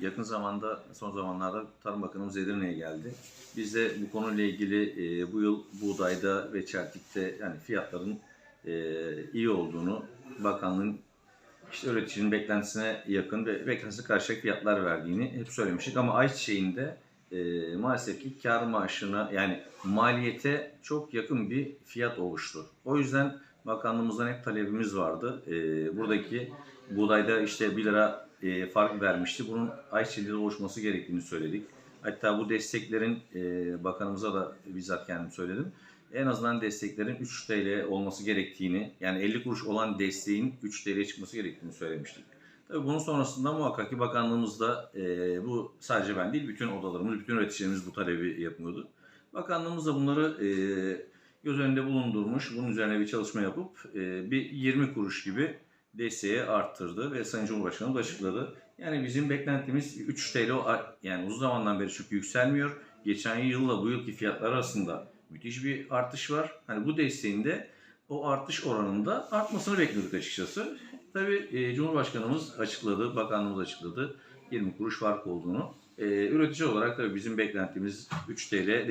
yakın zamanda son zamanlarda Tarım Bakanımız Edirne'ye geldi. Biz de bu konuyla ilgili e, bu yıl buğdayda ve çeltikte yani fiyatların e, iyi olduğunu bakanlığın işte üreticinin beklentisine yakın ve beklentisine karşılık fiyatlar verdiğini hep söylemiştik. Ama ayçiçeğinde e, maalesef ki kar maaşına yani maliyete çok yakın bir fiyat oluştu. O yüzden bakanlığımızdan hep talebimiz vardı. E, buradaki buğdayda işte 1 lira e, fark vermişti. Bunun ayçiçeğinde de oluşması gerektiğini söyledik. Hatta bu desteklerin e, bakanımıza da bizzat kendim söyledim. En azından desteklerin 3 TL olması gerektiğini, yani 50 kuruş olan desteğin 3 TL'ye çıkması gerektiğini söylemiştik. Tabii bunun sonrasında muhakkak ki bakanlığımızda e, bu sadece ben değil, bütün odalarımız, bütün üreticilerimiz bu talebi yapıyordu. Bakanlığımız da bunları e, göz önünde bulundurmuş, bunun üzerine bir çalışma yapıp e, bir 20 kuruş gibi desteği arttırdı ve Sayın Cumhurbaşkanı açıkladı. Yani bizim beklentimiz 3 TL yani uzun zamandan beri çünkü yükselmiyor. Geçen yılla bu yılki fiyatlar arasında müthiş bir artış var. Hani bu desteğin de o artış oranında artmasını bekliyorduk açıkçası. Tabii e, Cumhurbaşkanımız açıkladı, bakanlığımız açıkladı 20 kuruş fark olduğunu. E, üretici olarak tabii bizim beklentimiz 3 TL